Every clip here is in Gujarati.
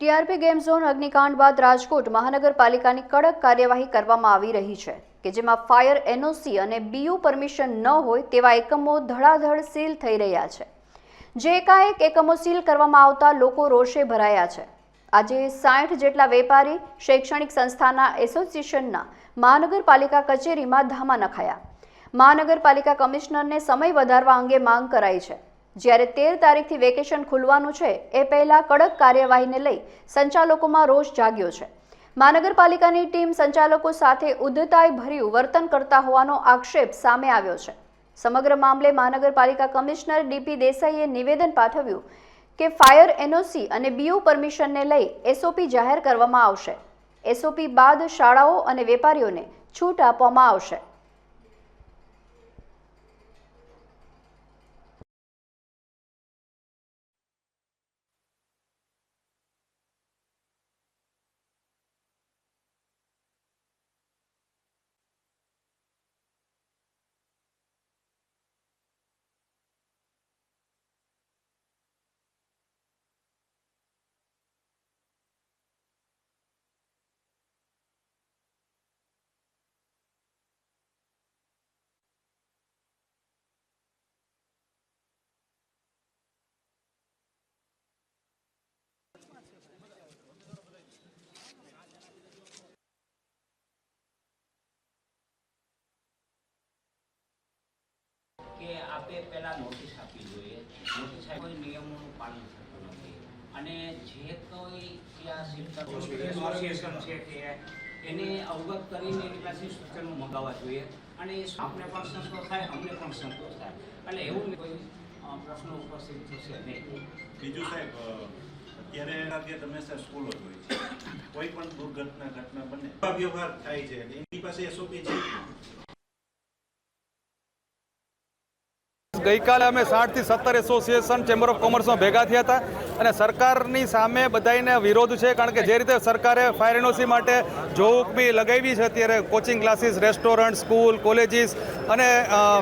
ટીઆરપી ગેમ ઝોન અગ્નિકાંડ બાદ રાજકોટ મહાનગરપાલિકાની કડક કાર્યવાહી કરવામાં આવી રહી છે, કે જેમાં ફાયર એનઓસી અને બીયુ પરમિશન ન હોય તેવા એકમો ધડાધડ સીલ થઈ રહ્યા છે. જે એકાએક એકમો સીલ કરવામાં આવતા લોકો રોષે ભરાયા છે. આજે સાઠ જેટલા વેપારી, શૈક્ષણિક સંસ્થાના એસોસિએશનના મહાનગરપાલિકા કચેરીમાં ધામા નખાયા. મહાનગરપાલિકા કમિશનરને સમય વધારવા અંગે માંગ કરાઈ છે. જ્યારે તેર તારીખથી વેકેશન ખુલવાનું છે, એ પહેલા કડક કાર્યવાહીને લઈ સંચાલકોમાં રોષ જાગ્યો છે. મહાનગરપાલિકાની ટીમ સંચાલકો સાથે ઉદ્ધતાય ભર્યું વર્તન કરતા હોવાનો આક્ષેપ સામે આવ્યો છે. સમગ્ર મામલે મહાનગરપાલિકા કમિશનર ડીપી દેસાઈએ નિવેદન પાઠવ્યું કે ફાયર એનઓસી અને બીયુ પરમિશનને લઈ એસઓપી જાહેર કરવામાં આવશે. એસઓપી બાદ શાળાઓ અને વેપારીઓને છૂટ આપવામાં આવશે કે આપે પહેલાં નોટિસ આપવી જોઈએ. નોટિસ કોઈ નિયમોનું પાલન થતું નથી. અને જે કોઈ ત્યાં એસોસિએશન છે કે એને અવગત કરીને એની પાસે સૂચનો મંગાવવા જોઈએ. અને એ આપને પણ સંતોષ થાય અમને પણ સંતોષ થાય. એટલે એવું કોઈ પ્રશ્નો ઉપસ્થિત થશે નહીં. બીજું સાહેબ અત્યારે અત્યારે તમે સાહેબ સ્કૂલો જ હોય છે. કોઈ પણ દુર્ઘટના ઘટના બને. વ્યવહાર થાય છે. એની પાસે એસઓપી છે. ગઈકાલે અમે સાઠથી સત્તર એસોસિએશન ચેમ્બર ઓફ કોમર્સમાં ભેગા થયા હતા અને સરકારની સામે બધાને વિરોધ છે કારણ કે જે રીતે સરકારે ફાયર એનઓસી માટે જોગબી લગાવી છે, અત્યારે coaching classes, restaurant, school, colleges અને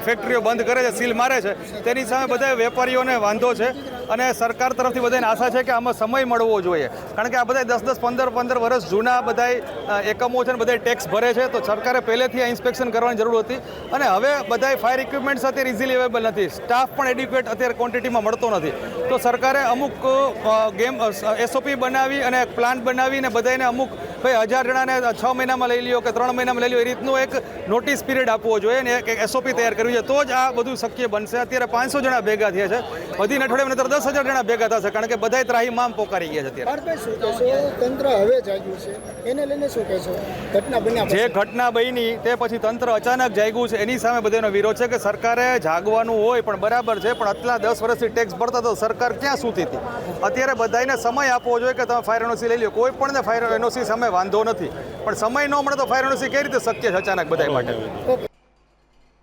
ફેક્ટરીઓ બંધ કરે છે, સીલ મારે છે. તેની સામે બધા વેપારીઓને વાંધો છે. અને સરકાર તરફથી બધાને આશા છે કે આમાં સમય મળવો જોઈએ. કારણ કે આ બધા દસ દસ પંદર પંદર વર્ષ જૂના બધા એકમો છે ને બધા ટેક્સ ભરે છે. તો સરકારે પહેલેથી આ ઇન્સ્પેક્શન કરવાની જરૂર હતી. અને હવે બધા ફાયર ઇક્વિપમેન્ટ્સ અત્યારે ઇઝીલી અવેલેબલ નથી. સ્ટાફ પણ એડ્યુકેટ અત્યારે ક્વોન્ટિટીમાં મળતો નથી. તો સરકારે અમુક ગેમ એસઓપી બનાવી અને પ્લાન બનાવીને બધાને અમુક ભાઈ હજાર જણાને છ મહિનામાં લઈ લ્યો કે ત્રણ મહિનામાં લઈ લ્યો એ રીતનું એક નોટિસ પીરિયડ આપવો જોઈએ ને એક એસઓપી તૈયાર કરવી જોઈએ. તો જ આ બધું શક્ય બનશે. અત્યારે પાંચસો જણા ભેગા થયા છે. વધીને અઠવાડિયામાં નતર દસ હજાર જણા ભેગા થશે કારણ કે બધાય ત્રાહી મામ પોકારી ગયા છે અત્યારે. પાર્થભાઈ શું કહેશો? તંત્ર હવે જાગ્યું છે. એને લઈને શું કહેશો? ઘટના બન્યા જે ઘટના બની તે પછી તંત્ર અચાનક જાગ્યું છે. એની સામે બધાનો વિરોધ છે કે સરકારે જાગવાનું હોય પણ બરાબર છે પણ આટલા દસ વર્ષથી ટેક્સ ભરતા તો સરકાર ક્યાં સૂતી હતી? અત્યારે બધાને સમય આપવો જોઈએ કે તમે ફાયર એનઓસી લઈ લો કોઈ પણ ફાયર એનઓસી સામે વાંધો નથી. પણ સમય ન મળે તો ફાયર એનઓસી કઈ રીતે શક્ય છે અચાનક બધા માટે?